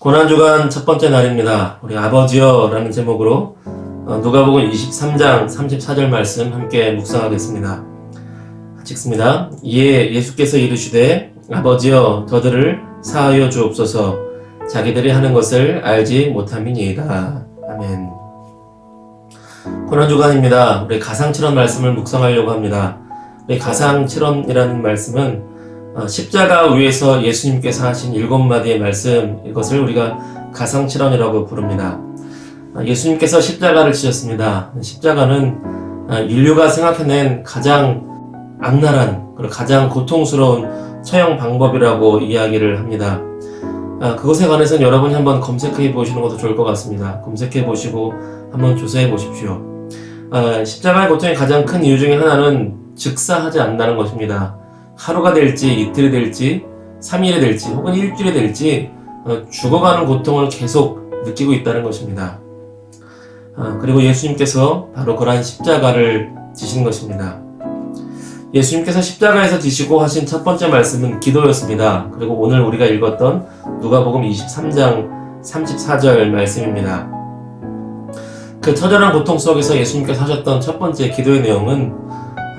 고난주간 첫 번째 날입니다. 우리 아버지여 라는 제목으로 어, 누가복음 23장 34절 말씀 함께 묵상하겠습니다. 같이 읽습니다. 이에 예수께서 이르시되 아버지여 저들을 사하여 주옵소서 자기들이 하는 것을 알지 못함이니이다. 아멘. 고난주간입니다. 우리 가상칠언 말씀을 묵상하려고 합니다. 우리 가상칠언이라는 말씀은 어, 십자가 위에서 예수님께서 하신 일곱 마디의 말씀 이것을 우리가 가상칠언이라고 부릅니다. 어, 예수님께서 십자가를 지셨습니다. 십자가는 어, 인류가 생각해낸 가장 악랄한 그리고 가장 고통스러운 처형 방법이라고 이야기를 합니다. 아, 그것에 관해서는 여러분이 한번 검색해 보시는 것도 좋을 것 같습니다. 검색해 보시고 한번 조사해 보십시오. 아, 십자가의 고통의 가장 큰 이유 중에 하나는 즉사하지 않는다는 것입니다. 하루가 될지 이틀이 될지 3일이 될지 혹은 일주일이 될지 어, 죽어가는 고통을 계속 느끼고 있다는 것입니다. 아, 그리고 예수님께서 바로 그러한 십자가를 지신 것입니다. 예수님께서 십자가에서 지시고 하신 첫 번째 말씀은 기도였습니다. 그리고 오늘 우리가 읽었던 누가복음 23장 34절 말씀입니다. 그 처절한 고통 속에서 예수님께서 하셨던 첫 번째 기도의 내용은 아,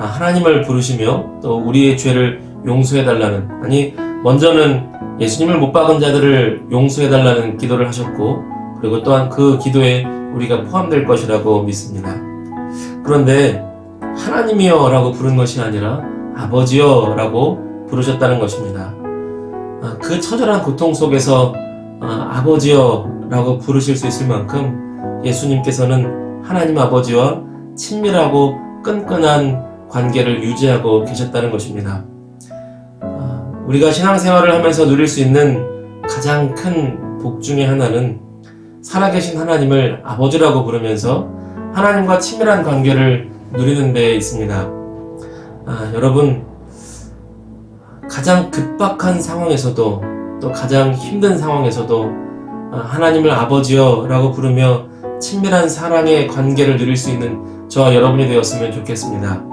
하나님을 부르시며 또 우리의 죄를 용서해 달라는 아니 먼저는 예수님을 못 박은 자들을 용서해 달라는 기도를 하셨고 그리고 또한 그 기도에 우리가 포함될 것이라고 믿습니다. 그런데 하나님이여라고 부른 것이 아니라 아버지여라고 부르셨다는 것입니다. 아, 그 처절한 고통 속에서 아, 아버지여라고 부르실 수 있을 만큼 예수님께서는 하나님 아버지와 친밀하고 끈끈한 관계를 유지하고 계셨다는 것입니다. 아, 우리가 신앙생활을 하면서 누릴 수 있는 가장 큰 복 중의 하나는 살아계신 하나님을 아버지라고 부르면서 하나님과 친밀한 관계를 누리는 데 있습니다. 아, 여러분, 가장 급박한 상황에서도 또 가장 힘든 상황에서도 아, 하나님을 아버지여 라고 부르며 친밀한 사랑의 관계를 누릴 수 있는 저와 여러분이 되었으면 좋겠습니다.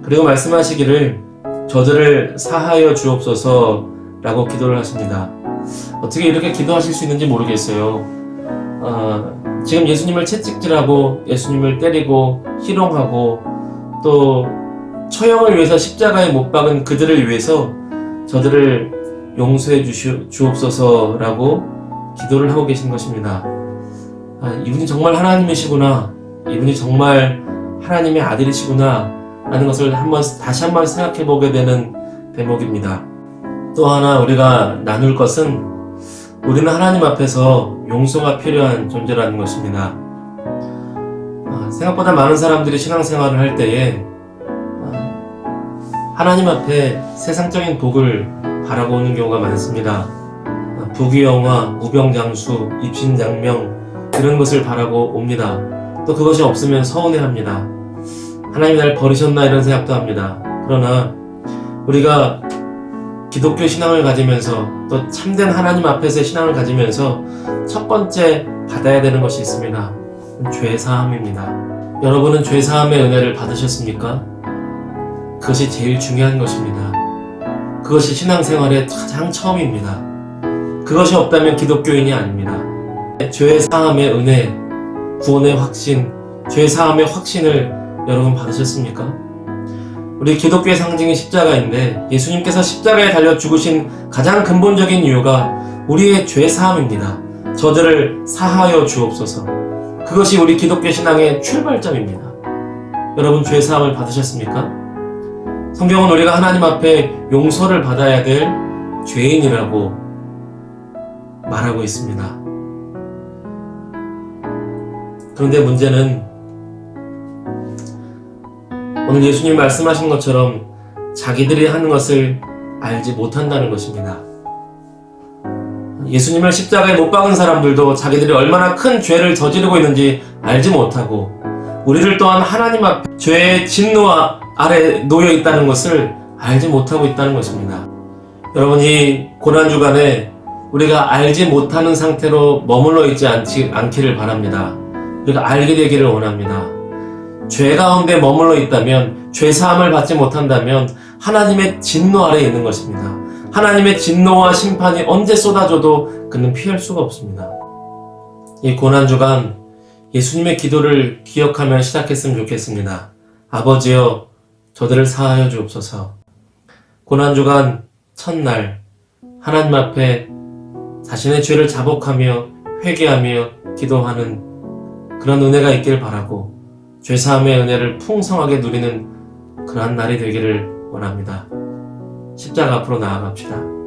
아, 그리고 말씀하시기를 저들을 사하여 주옵소서 라고 기도를 하십니다. 어떻게 이렇게 기도하실 수 있는지 모르겠어요. 아, 지금 예수님을 채찍질하고 예수님을 때리고 희롱하고 또 처형을 위해서 십자가에 못 박은 그들을 위해서 저들을 용서해 주시, 주옵소서라고 기도를 하고 계신 것입니다. 아, 이분이 정말 하나님이시구나. 이분이 정말 하나님의 아들이시구나. 라는 것을 한번 다시 한번 생각해 보게 되는 대목입니다. 또 하나 우리가 나눌 것은 우리는 하나님 앞에서 용서가 필요한 존재라는 것입니다. 아, 생각보다 많은 사람들이 신앙생활을 할 때에 아, 하나님 앞에 세상적인 복을 바라고 오는 경우가 많습니다. 아, 부귀영화, 우병장수, 입신장명 이런 것을 바라고 옵니다. 또 그것이 없으면 서운해합니다. 하나님이 날 버리셨나 이런 생각도 합니다. 그러나 우리가 기독교 신앙을 가지면서 또 참된 하나님 앞에서의 신앙을 가지면서 첫 번째 받아야 되는 것이 있습니다. 죄 사함입니다. 여러분은 죄 사함의 은혜를 받으셨습니까? 그것이 제일 중요한 것입니다. 그것이 신앙생활의 가장 처음입니다. 그것이 없다면 기독교인이 아닙니다. 죄 사함의 은혜, 구원의 확신, 죄 사함의 확신을 여러분 받으셨습니까? 우리 기독교의 상징이 십자가인데 예수님께서 십자가에 달려 죽으신 가장 근본적인 이유가 우리의 죄 사함입니다. 저들을 사하여 주옵소서. 그것이 우리 기독교 신앙의 출발점입니다. 여러분 죄 사함을 받으셨습니까? 성경은 우리가 하나님 앞에 용서를 받아야 될 죄인이라고 말하고 있습니다. 그런데 문제는 오늘 예수님 말씀하신 것처럼 자기들이 하는 것을 알지 못한다는 것입니다. 예수님을 십자가에 못 박은 사람들도 자기들이 얼마나 큰 죄를 저지르고 있는지 알지 못하고 우리를 또한 하나님 앞 죄의 진노 아래 놓여 있다는 것을 알지 못하고 있다는 것입니다. 여러분 이 고난 주간에 우리가 알지 못하는 상태로 머물러 있지 않지, 않기를 바랍니다. 우리가 알게 되기를 원합니다. 죄 가운데 머물러 있다면 죄 사함을 받지 못한다면 하나님의 진노 아래에 있는 것입니다. 하나님의 진노와 심판이 언제 쏟아져도 그는 피할 수가 없습니다. 이 고난 주간 예수님의 기도를 기억하며 시작했으면 좋겠습니다. 아버지여, 저들을 사하여 주옵소서. 고난 주간 첫날, 하나님 앞에 자신의 죄를 자복하며 회개하며 기도하는 그런 은혜가 있길 바라고 죄사함의 은혜를 풍성하게 누리는 그러한 날이 되기를 원합니다. 십자가 앞으로 나아갑시다.